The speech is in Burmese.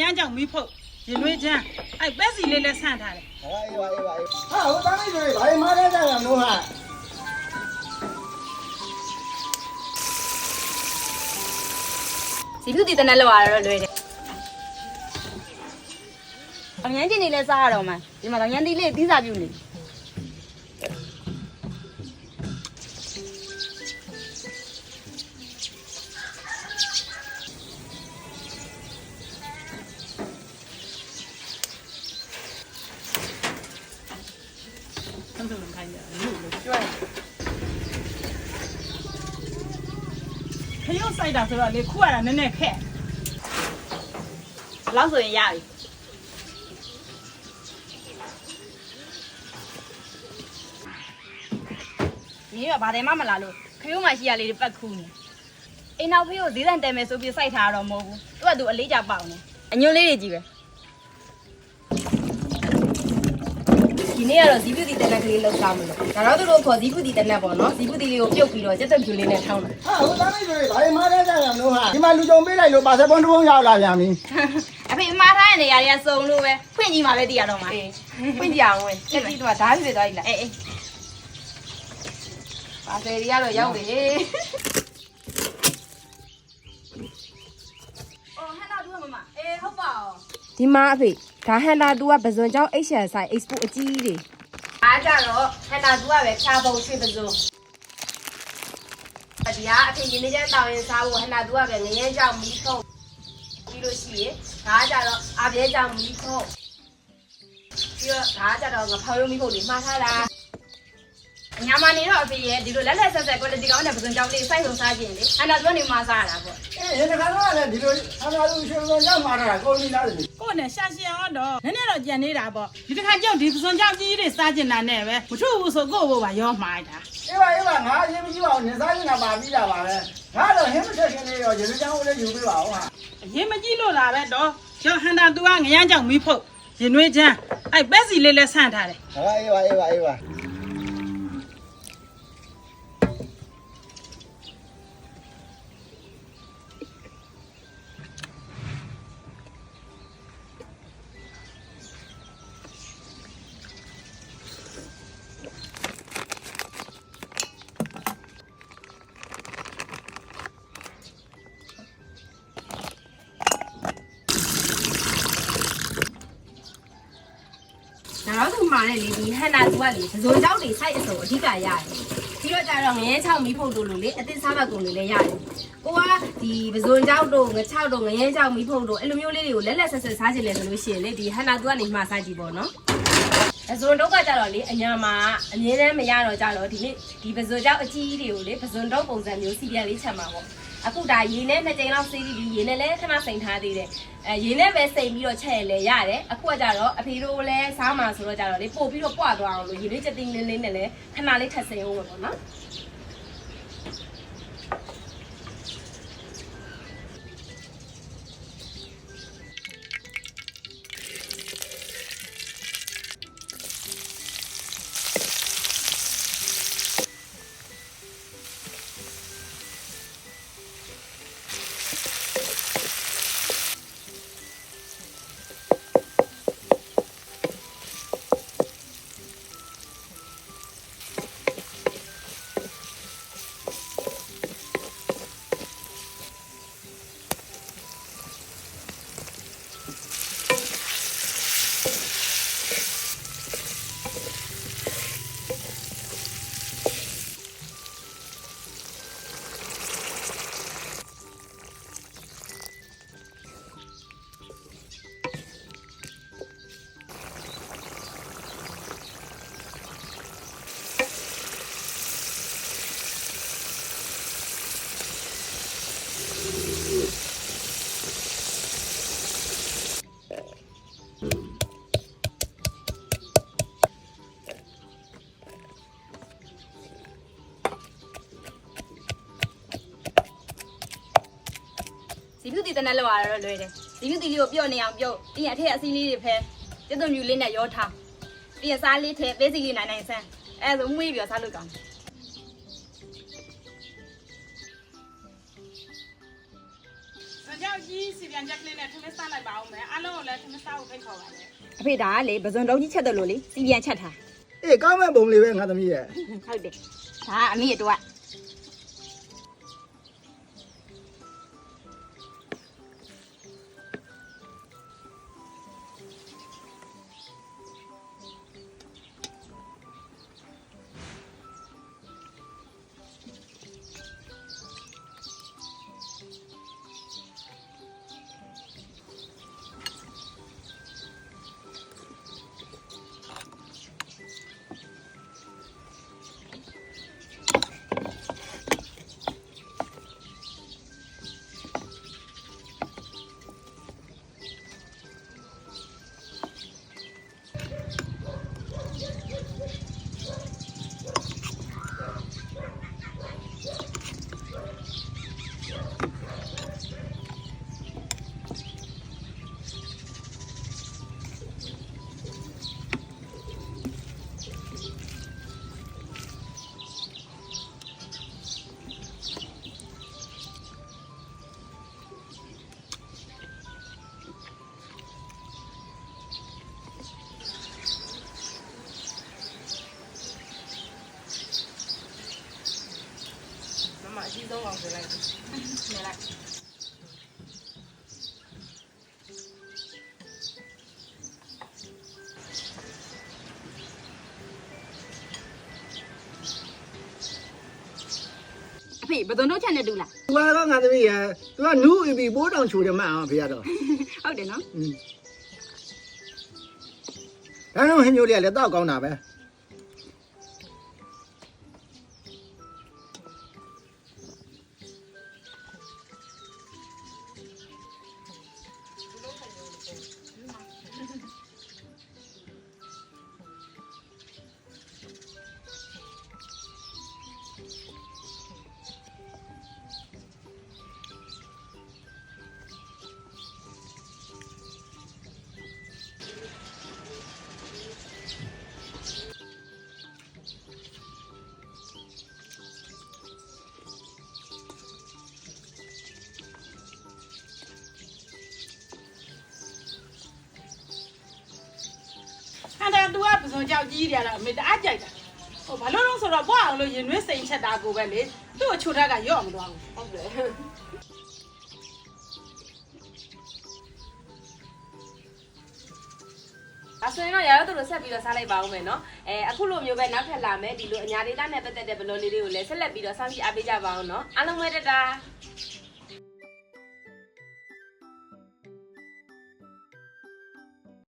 ရမ်းကြောင့်မီးဖုတ်ရင်လွေးချမ်းအဲ့ပက်စီလေးလည်းဆန့်ထားတယ်အေးပါအေးပါအေးဟာဟိုတန်းလေးတွေဘာမှမရကြတာလို့ဟာဒီပြုတည်တဲ့နဲ့လောက်ရတော့လွယ်တယ်အငန်းချင်းနေလဲစားရတော့မှဒီမှာတော့ငန်းတီလေးသီးစာပြုနေသုံး ရုတ်ဆိုင်တာဆိုတော့လေခုရတာနည်းနည်းခက်လောက်ဆိုရင်ရပြီဒီကဘာတယ်မှမလာလို့ခရုံးမှရှိရလေးတွေပတ်ခူးနေအိမ်နောက်ဖေးကိုဈေးတန်တယ်မယ်ဆိုပြီးစိုက်ထားတော့မဟုတ်ဘူးသူကသူအလေးကြပေါက်နေအညွန့်လေးတွေကြီးပဲ နေ့ကတော့ဇီးပူတီတနက်ကလေးလောက်စားမလို့ဒါတော့သူတို့ခေါ်ဇီးပူတီတနက်ပေါ့နော်ဇီးပူတီလေးကိုပြုတ်ပြီးတော့ကျက်သက်ဖြူလေးနဲ့ထောင်းတာဟာဟိုတန်းလေးတွေဘာမှမရကြတာလို့ဟာဒီမှာလူကြုံပေးလိုက်လို့ပါစပွန်တစ်ပုံရောက်လာပြန်ပြီအဖေမှားထားတဲ့နေရာတွေကစုံလို့ပဲဖွင့်ကြည့်မှပဲသိရတော့မှာဖွင့်ကြည့်အောင်ဝင်တက်ကြည့်တော့ဓာတ်ရွေသွားပြီလားအေးအေးပါစေရီကတော့ရောက်ပြီအော်ဟန်နာတူမမအေးဟုတ်ပါအောင်ဒီမှာအဖေ ဒါဟန်တာတူကပဇွန်ကျောင်း HN site expo အကြီးကြီးတွေအားကြတော့ဟန်နာတူကပဲဖြာပုံရွှေပစုံဒီကအဖေရင်းနေကျတောင်းရင်စားဖို့ဟန်နာတူကပဲငရဲကြောင်မီးထုံးပြီးလို့ရှိရင်ဒါကကြတော့အပြဲကြောင်မီးထုံးပြီးတော့ဒါကကြတော့ငဖောင်းရုံးမီးဖို့လေးမှားထားတာအ ညာမနေတော့အဖေရဲ့ဒီလိုလက်လက်ဆက်ဆက် quality ကောင်းတဲ့ပစုံကြောင်လေးစိုက်ဆုံးစားခြင်းလေအနာသွန်းနေမှစားရတာပေါ့အေးဒီကတော့လည်းဒီလိုအနာလူရှင်ကရောက်มาတာကိုကြီးလားလေကိုယ်နဲ့ရှာရှည်အောင်တော့နည်းနည်းတော့ကြံနေတာပေါ့ဒီတစ်ခါကြောက်ဒီပစွန်ကြောက်ကြီးတွေစားကျင်တာနဲ့ပဲမထူဘူးဆိုကိုယ့်ဘို့ပါရောမှားတာအေးပါအေးပါငါအရင်မရှိပါဘူးနေစားနေတာပါပြီးတာပါပဲငါတော့ဟင်းမချက်ခင်လေးရောရေချောင်းလေးယူပေးပါဦးဟာအရင်မကြည့်လို့လားပဲတော့ကျော်ဟန်တာသူကငရမ်းကြောင့်မီးဖုတ်ရင်လွေးချမ်းအဲ့ပက်စီလေးလည်းဆန့်ထားတယ်အေးပါအေးပါအေးပါ မှာနဲ့လေဒီဟန်တာတူကလေပဇွန်ကျောင်းတွေ site အစုံအဓိကရတယ်ပြီးတော့ကြတော့ငရဲချောင်းမီးဖုတ်တို့လို့လေအသစ်စားဘက်ကုန်တွေလည်းရတယ်ကိုကဒီပဇွန်ကျောင်းတို့ငချောက်တို့ငရဲချောင်းမီးဖုတ်တို့အဲ့လိုမျိုးလေးတွေကိုလက်လက်ဆက်ဆက်စားချင်တယ်ဆိုလို့ရှိရင်လေဒီဟန်တာတူကနေမှစားကြည့်ပေါ့နော်ပဇွန်တော့ကကြတော့လေအညာမှာအမြဲတမ်းမရတော့ကြတော့ဒီနေ့ဒီပဇွန်ကျောင်းအကြီးကြီးတွေကိုလေပဇွန်တော့ပုံစံမျိုးစီပြန်လေးချက်မှာပေါ့ အခုဒါရေနဲ့နှစ်ကြိမ်လောက်စေးပြီးပြီးရေနဲ့လည်းခဏစိန်ထားသေးတယ်အဲရေနဲ့ပဲစိန်ပြီးတော့ချက်ရလဲရတယ်အခုကကြတော့အဖေတို့လည်းစားမှာဆိုတော့ကြတော့လေပို့ပြီးတော့ပွားသွားအောင်လို့ရေလေးချက်တင်းလေးလေးနဲ့လည်းခဏလေးထပ်စိန်အောင်ပဲပေါ့နော် နက်လောက်ရတော့လွယ်တယ်ဇီပြုတီလေးကိုပြုတ်နေအောင်ပြုတ်ပြီးရင်အထက်အစည်းလေးတွေဖဲကျက်သွန်မြူလေးနဲ့ရောထားပြီးရင်စားလေးထဲပေးစီလေးနိုင်နိုင်ဆန်းအဲဒါဆိုမွေးပြီးတော့စားလို့ကောင်းတယ်စကြောက်ကြီးစီပြန်ချက်ကလေးနဲ့ထမင်းစားလိုက်ပါအောင်မယ်အားလုံးကိုလည်းထမင်းစားဖို့ဖိတ်ခေါ်ပါတယ်အဖေဒါကလေပဇွန်တုံးကြီးချက်တယ်လို့လေစီပြန်ချက်ထားအေးကောင်းမဲ့ပုံလေးပဲငါသမီးရဲ့ဟုတ်တယ်ဒါကအမေတို့က ဆုံးအောင်ဆိုလိုက်နေလိုက်အဖေပဇွန်တုံးချက်နဲ့တူလားသူကတော့ငါသမီးရဲ့သူကနူးအီပီပိုးတောင်ချိုတယ်မှန်အောင်ဖေရတော့ဟုတ်တယ်နော်อืมဒါတော့ဟင်းမျိုးလေးကလည်းတောက်ကောင်းတာပဲ တယ် तू ကပစုံကြောက်ကြီးတယ်လားအမေတအားကြိုက်တာဟိုဘာလို့လဲဆိုတော့ဘွားအောင်လို့ရင်နှွေးစိန်ချက်တာကိုပဲလေသူ့ကိုချိုထားကရော့မသွားဘူးဟုတ်တယ်အဆွေတော့ရရတို့ဆက်ပြီးတော့စားလိုက်ပါဦးမယ်နော်အဲအခုလိုမျိုးပဲနောက်ထပ်လာမယ်ဒီလိုအညာဒေတာနဲ့ပတ်သက်တဲ့ဘလောလေးတွေကိုလည်းဆက်လက်ပြီးတော့စောင့်ကြည့်အားပေးကြပါအောင်နော်အားလုံးပဲတတား